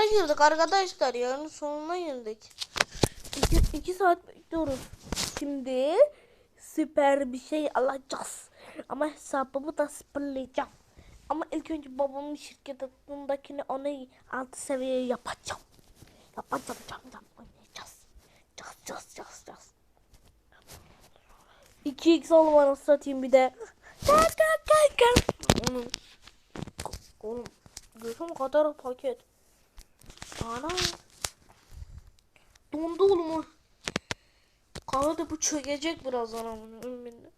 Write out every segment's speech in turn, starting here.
sonuna girdik arkadaşlar. Yarın sonuna girdik. İki, iki saat bekliyoruz. Şimdi süper bir şey alacağız. Ama hesabımı da sıfırlayacağım. Ama ilk önce babamın şirket adındakini onu altı seviyeye yapacağım. Yapacağım, cam oynayacağız. Caz caz caz caz. 2x olmanı satayım bir de. Gel gel gel gel. Oğlum. Oğlum. Gözüm kadar paket. Ana. Dondu oğlum o. Kahvede bu çökecek birazdan ama ümminle.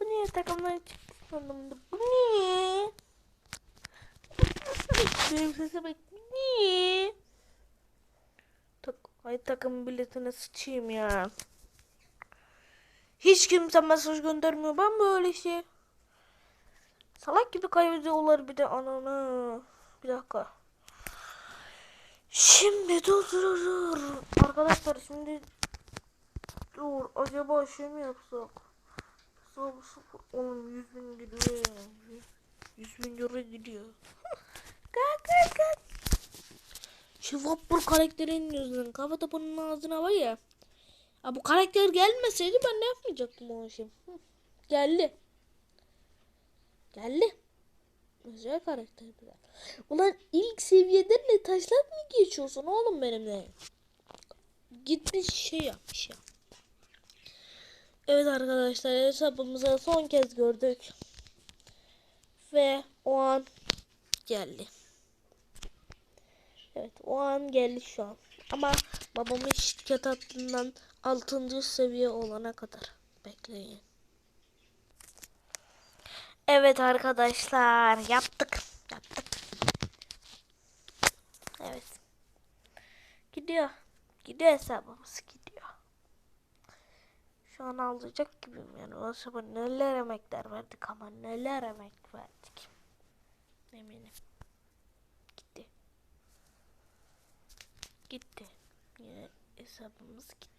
Bu niye takımdan sonunda? Bu niye? Benim sese bak. Niye? Tak Ay takım biletine sıçayım ya. Hiç kimse mesaj göndermiyor. Ben böyle şey. Salak gibi kaybediyorlar bir de ananı. Bir dakika. Şimdi dur dur dur. Arkadaşlar şimdi dur. Acaba şey mi yapsak? Hesabı sıfır. Oğlum 100 bin gidiyor ya. 100 bin euro gidiyor. kalk kalk kalk. Şu Whopper karakterinin yüzünden kafa topunun ağzına var ya. Ha bu karakter gelmeseydi ben ne yapmayacaktım o işi. Geldi. Geldi. Özel karakter biraz. Ulan ilk seviyeden ne taşlar mı geçiyorsun oğlum benimle? Gitmiş şey yapmış ya. Evet arkadaşlar hesabımıza son kez gördük. Ve o an geldi. Evet o an geldi şu an. Ama babamın şirket hattından 6. seviye olana kadar bekleyin. Evet arkadaşlar yaptık. Yaptık. Evet. Gidiyor. Gidiyor hesabımız gidiyor. Şu an alacak gibiyim yani. O hesaba neler emekler verdik ama neler emek verdik. Eminim. Gitti. Gitti. Yine hesabımız gitti.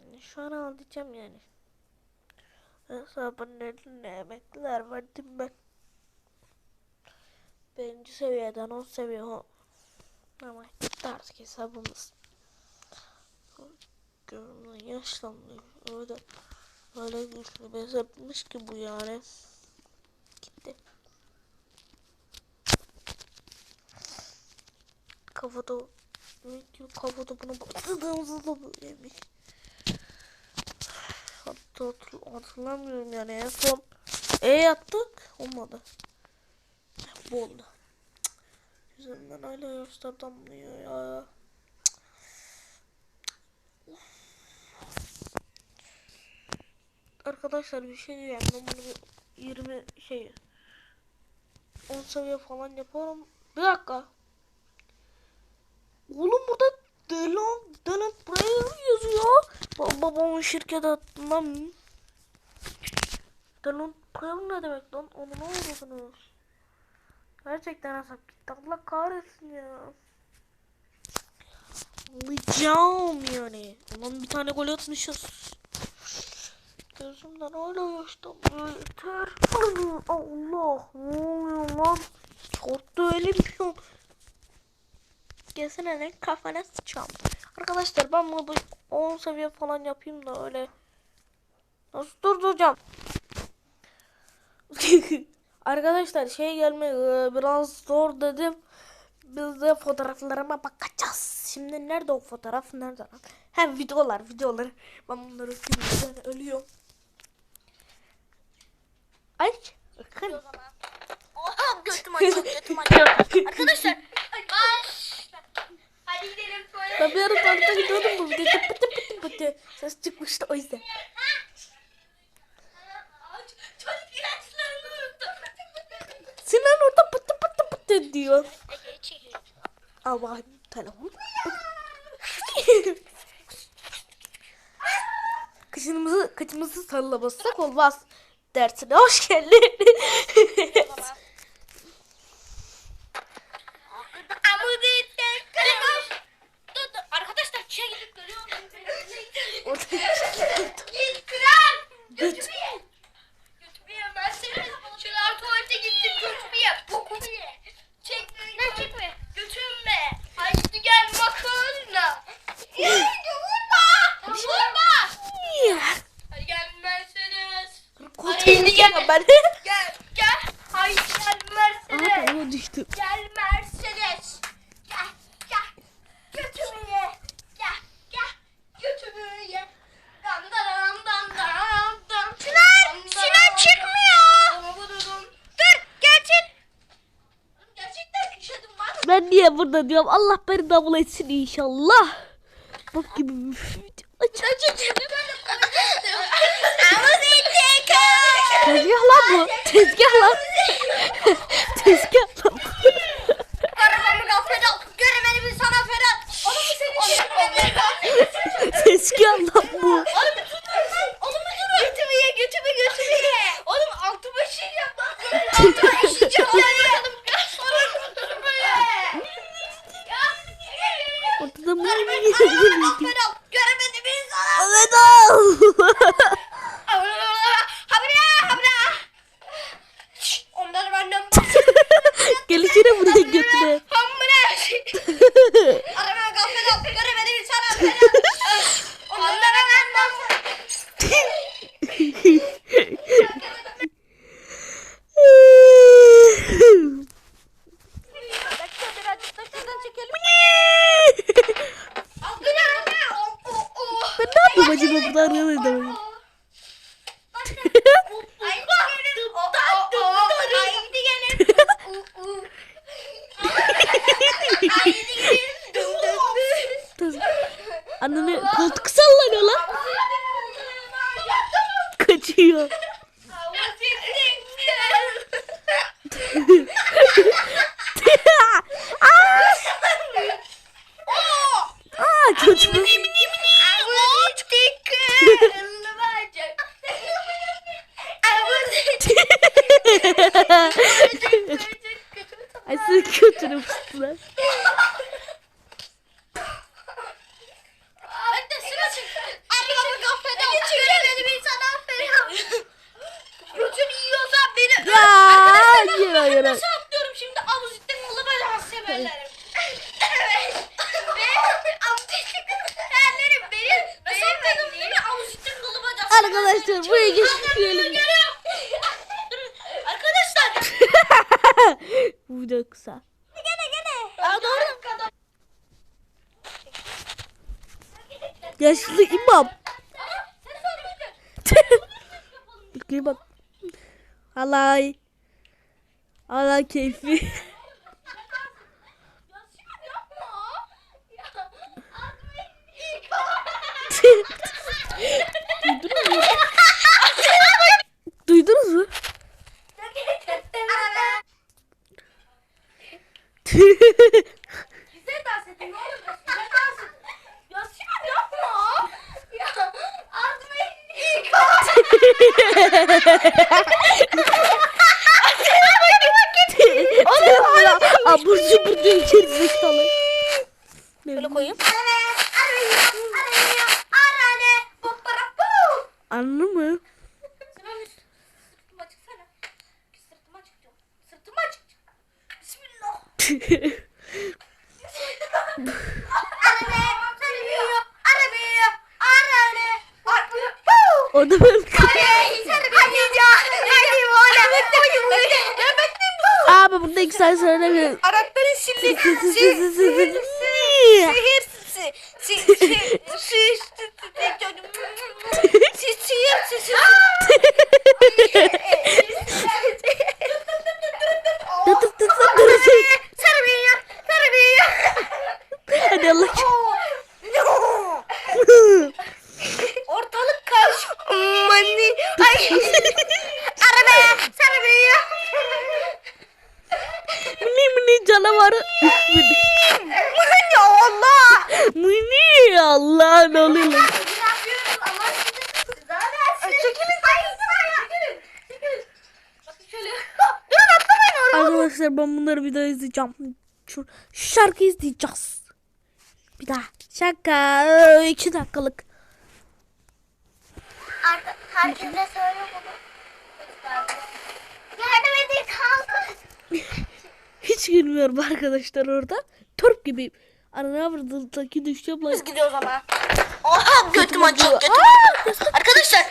Yani şu an alacağım yani. Hesaba ne, ne emekler verdim ben. Birinci seviyeden on seviye o. Ama gitti artık hesabımız. Görünüyor yaşlanıyor. Öyle öyle güçlü bir hesapmış ki bu yani. Gitti. Kafada kafada bunu bastırdığımızda da böyleymiş. Hatırlamıyorum yani en son E yaptık olmadı. Bu oldu. Cık. Yüzünden hala yaşlar damlıyor ya. Arkadaşlar bir şey diyeceğim. Ben bunu bir 20 şey 10 seviye falan yaparım. Bir dakika. Oğlum burada Delon, Delon Player yazıyor. Ba- babamın şirket hattından. Delon Player ne demek lan? Onu ne oldu Gerçekten hesap gitti. Allah kahretsin ya. Alacağım yani. Ulan bir tane gol atmışız. Gözümden hala yaş damlıyor yeter. Allah ne oluyor lan? Çarptı elim şu. Gelsene ne kafana sıçacağım. Arkadaşlar ben bunu 10 seviye falan yapayım da öyle. Nasıl durduracağım? Arkadaşlar şey gelme biraz zor dedim. Biz de fotoğraflarıma bakacağız. Şimdi nerede o fotoğraf? Nerede lan? Hem videolar videolar. Ben bunları filmden ölüyorum. Ay bakın. Oha götüm acıyor götüm acıyor. Arkadaşlar. Baş. Ben bir ara tuvalete gidiyordum bu videoda pıtı pıtı pıtı. Ses çıkmıştı o yüzden. Sinan orada pıtı pıtı pıtı diyor. Ama telefon. Kışımızı, kıçımızı sallaması olmaz. Dersine hoş geldin. Baba. Ama bir de Dur dur. ben. Gel gel. Hayır gel Mercedes. Aha ben düştüm. Gel Mercedes. Gel gel. Götümü ye. Gel gel. Götümü ye. Dan dan dan dan dan. Çınar. Çınar çıkmıyor. Dur gerçek. Gerçekten işedim var. Ben niye burada diyorum Allah beni davul etsin inşallah. Bak gibi bir aç. Tezgah lan bu. Tezgah lan. Tezgah lan. Arabamı gaflet al. Göremedi bir sana Ferhat. Onu mu senin Tezgah lan bu. Oğlum bir tut. Oğlum bir dur. Götümü ye götümü götümü ye. Oğlum altıma işeyeceğim bak. Altıma işeyeceğim. Oğlum götümü ye. Ya. Ortada mı Arabamı yiyeceğim? gaflet al. Göremedi bir sana. Evet al. Habra habra. Şşş, Onları benden Gelişine buraya götüre. Hamra. Arabamı gaflet al. Göremedi bir sana Ferhat. Onları benden Ben ne yapayım acaba burada arıyorlar da Ananı koltuk sallanıyor lan. Kaçıyor. Aa kötü. Ay siz kötünü fıstılar. Götünü yiyorsan beni Ya hayır hayır. Nasıl atlıyorum şimdi avuzitte kolu böyle severlerim. Evet. Ve avuzitte severlerim benim. Nasıl atladım değil mi? Avuzitte Arkadaşlar buraya geçmeyelim. Arkadaşlar. Bu da kısa. Gene gene. Aa, doğru. Yaşlı imam. Bakayım bak. Halay. Halay keyfi. Ya Simon yapma. Ya. Admin ilk Duydunuz mu? Duydunuz mu? Güzel dans edin oğlum. Güzel dans edin. Ya Simon yapma. Ya Admin ilk Oğlum ya. Abur cubur diyor gerizekalı. Böyle koyayım. Arane, arane, arane, arane, popara pu. Anladın mı? Sen bir sırtıma çıksana. Sırtıma çık diyorum. Sırtıma çık. Bismillah. Arane, sarıyor, arabaya, arane, arane, pu. O da benim Hadi ya. Hadi oğlum. Bekle, bekle. Ya bekleyin bu. Abi burada iki saat söylemiyorum. Arapların silli. Sihir. Hadi Allah Ortalık karış. Mani. Ay. Arabaya. Sarabaya. Mini mini canavarı. Mani Allah. Mini Allah ne oluyor lan? Ne yapıyoruz? Allah sizi ceza versin. Çekilin. Ay, çekilin. Çekilin. Bakın şöyle. Dur atlamayın oğlum. Arkadaşlar ben bunları izleyeceğim. Şu, şarkıyı izleyeceğiz. Bir daha. Şaka. İki dakikalık. Artık herkese söyle bunu. Yardım edin kaldı. Hiç gülmüyorum arkadaşlar orada. Törp gibi. Arana vurdaki düşeceğim lan. Biz gidiyoruz ama. Oha götüm acıyor götüm. Arkadaşlar.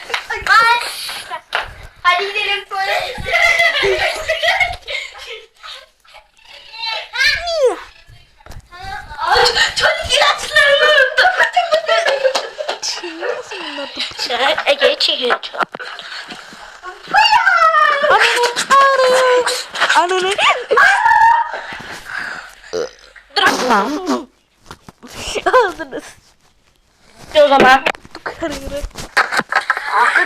Baş. Hadi gidelim tuvalete. Ay, Çocuk ilaçlarını unuttum. Ege çekiyor. Ananı. Aldınız. O zaman. Karıyorum.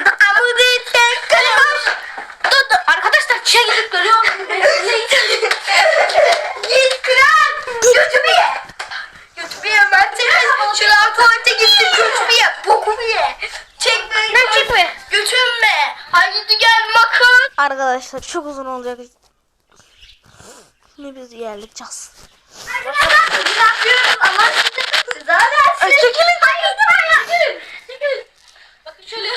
Amudu tek kalem. Dur dur arkadaşlar çiğe gidip Arkadaşlar çok uzun olacak. Ne biz geldik cas. Arkadaşlar siz ne yapıyorsunuz? Allah sizi siz hala Ay, çekilin. Hayır dur hayır. Çekilin. Çekilin. Bakın şöyle.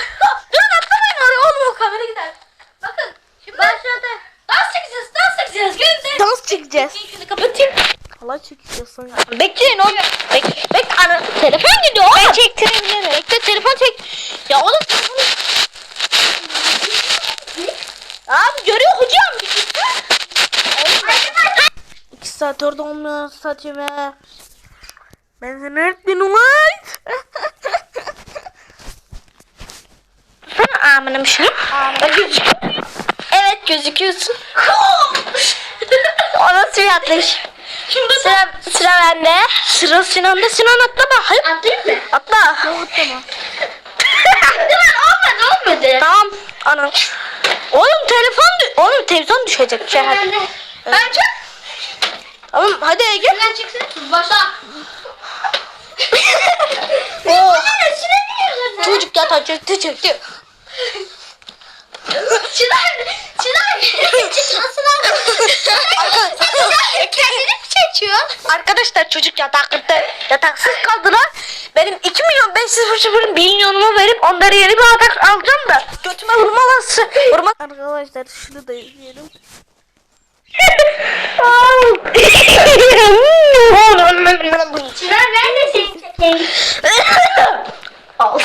Durun atlamayın oraya olmuyor kamera gider. Bakın. Şimdi başladı. Dans çekeceğiz. Dans çekeceğiz. Gelin de. Dans çekeceğiz. Şunu kapatayım. Allah çekeceğiz sanki. Bekleyin oğlum. Bek, bek ana telefon gidiyor oğlum. Ben çektirebilirim. Bekle telefon çek. Ya oğlum telefonu. Abi görüyor hocam. İki saat orada olmuyor saçımı. Ben seni öğretmenim ulan. Sana amenim şu. Evet gözüküyorsun. o nasıl bir atlayış? Şimdi sıra, sıra bende. Sıra Sinan'da. Sinan atla bakayım. Atlayayım mı? Atla. Tamam. olmadı olmadı. Tamam. Ana. Oğlum telefon dü- Oğlum televizyon düşecek. Şey, hadi. Bence. Tamam hadi Ege. Sen çıksın. Başla. Oo. Çocuk yatağa çöktü çöktü. Çınar, Çınar, Çınar, Kendini mi çekiyor? Arkadaşlar çocuk yatakta yataksız kaldılar. Benim 2 milyon 500 sıfırın milyonumu verip onları yeni bir yatak alacağım da götüme vurmalası. Vurma. Arkadaşlar şunu da izleyelim. Çınar neredesin? Al.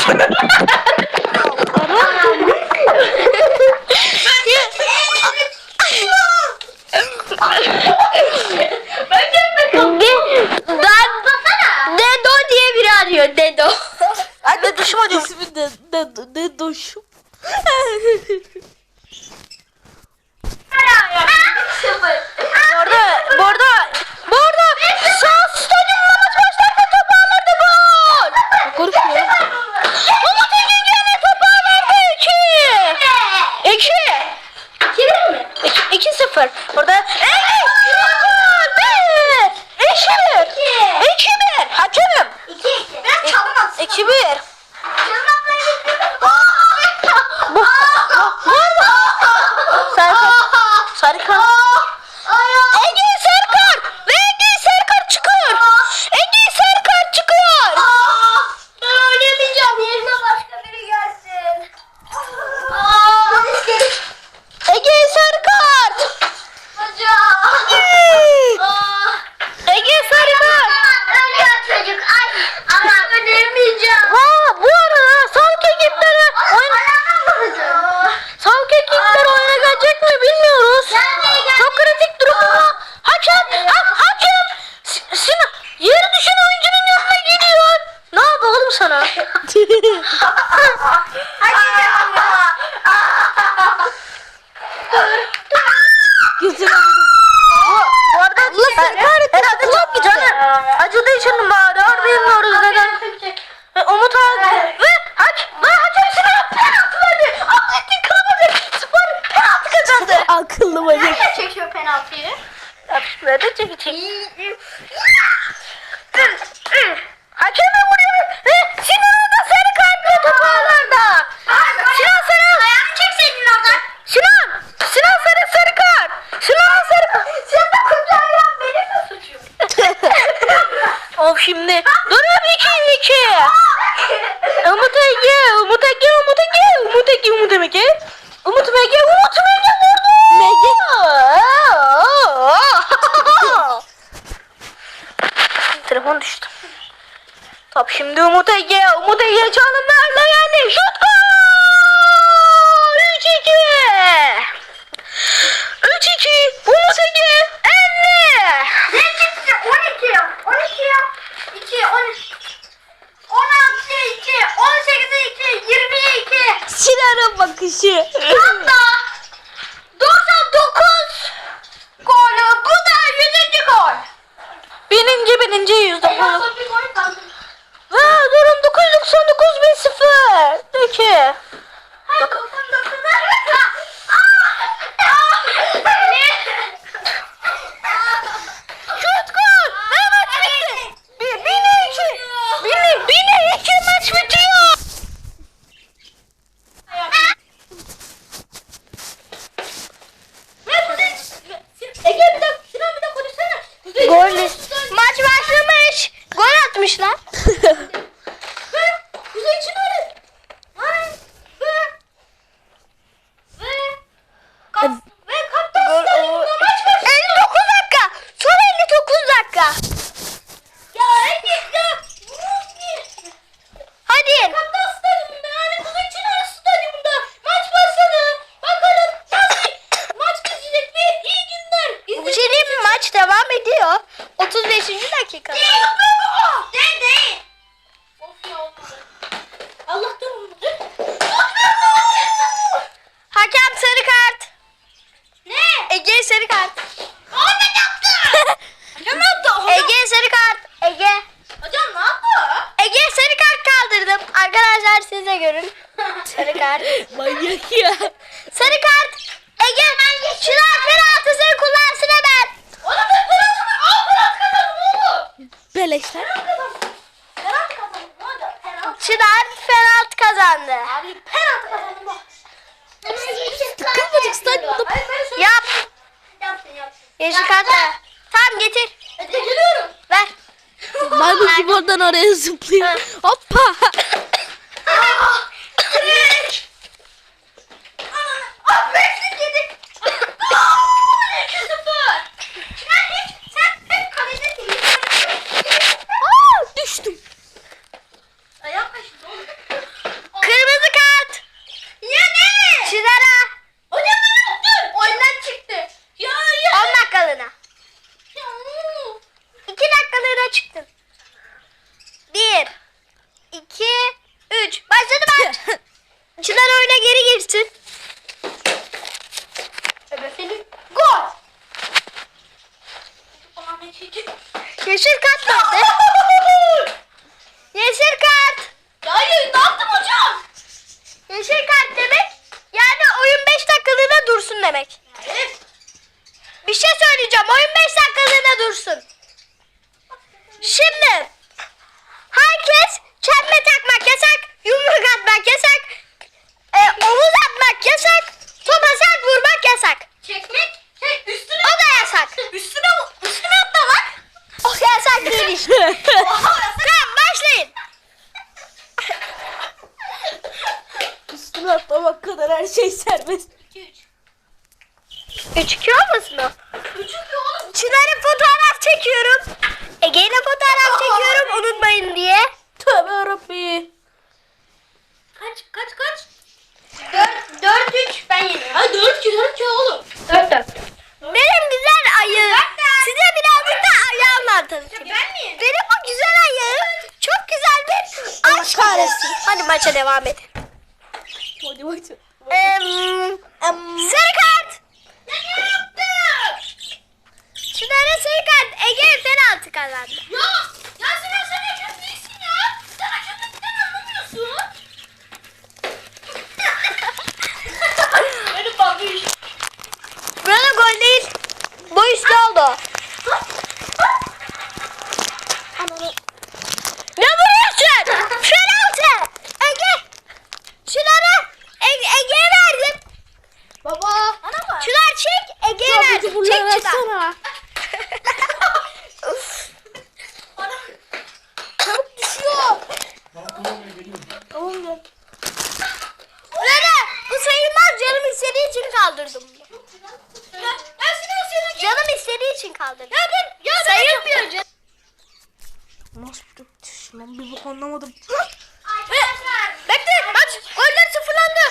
Dedo diye biri arıyor Dedo. Anne duşuma ismi de de de duşum. Bu arada, bu arada, bu arada kamera bakışı. Hatta 99 golü bu da 100. gol. Bininci bininci yüzde gol. Ve durum 999 bin sıfır. Peki. Hayır 99 bin sıfır. Ad Nerede? Tamam getir. Hadi geliyorum. Ver. Maymun gibi oradan oraya zıplıyor. Hoppa. tamam başlayın. Üstüne atlamak kadar her şey serbest. 3 Gözüküyor musun? Çınar'ı fotoğraf çekiyorum. Ege'yle fotoğraf çekiyorum unutmayın diye. Tövbe yarabbim. Kaç kaç kaç? 4 4 3 ben yeniyorum. Hayır 4 4 oğlum. 4 4. Benim güzel ayı tabii ki. Ben miyim? Benim bu güzel ayağım çok güzel bir aşk kahretsin. Hadi maça devam et. Hadi maça. Um, um, sarı kart. Ne yaptım? Şunlara sarı kart. Ege penaltı kazandı. Yok. Ya sana sana nasıl bir düşüş lan bir bok anlamadım. Bekle maç goller sıfırlandı.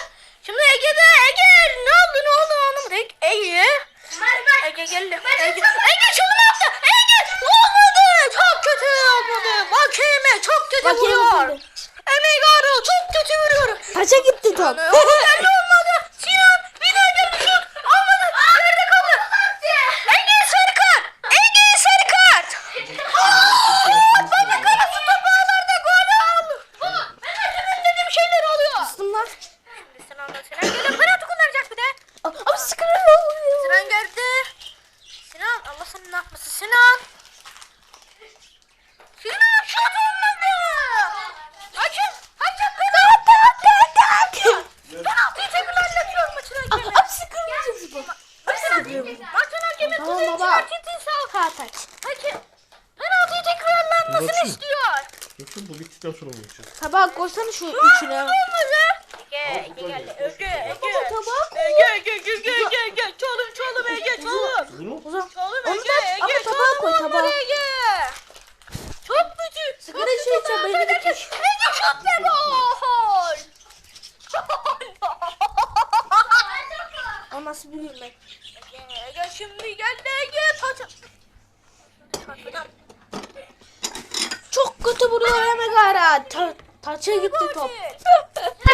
Şimdi Ege'de Ege ne oldu ne oldu anlamadım. Ege. Ege geldi. Ege, Ege şunu ne yaptı? Ege olmadı. Çok kötü olmadı. Vakime çok kötü Vakime vuruyor. Emegaru çok kötü vuruyor. Kaça gitti top? nasıl vurmayacağız? Tabağa koysana şu içine.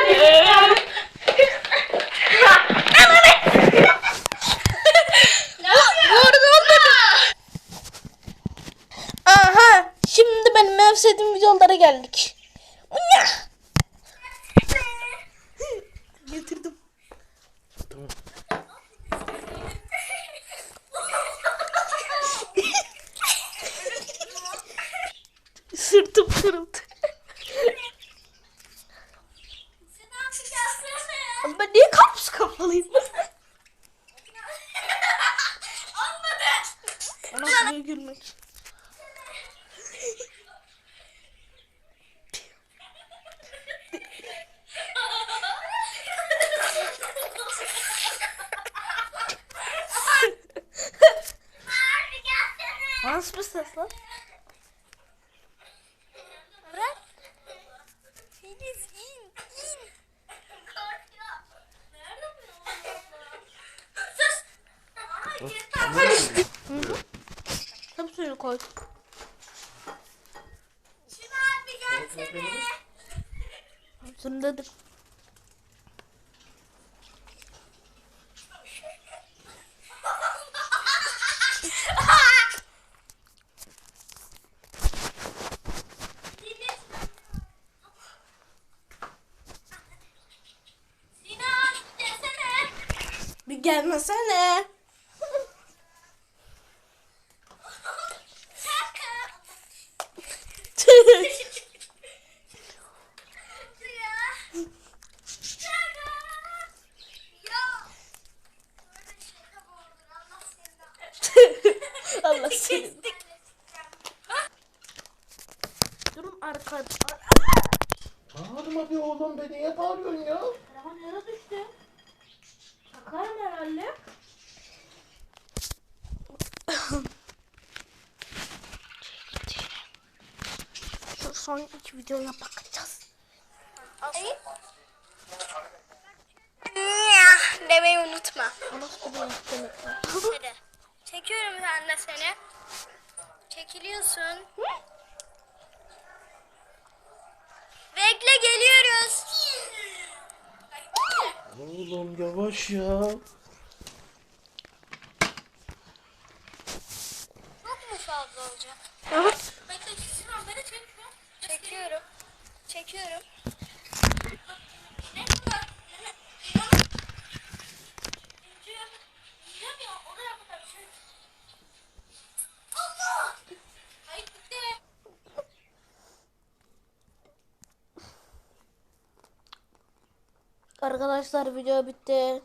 Yeah. Nasıl bir ses lan? gelmesene. videoya bakacağız. Ayıp. Demeyi unutma. Şey Çekiyorum ben de seni. Çekiliyorsun. Bekle geliyoruz. Oğlum yavaş ya. arkadaşlar video bitti.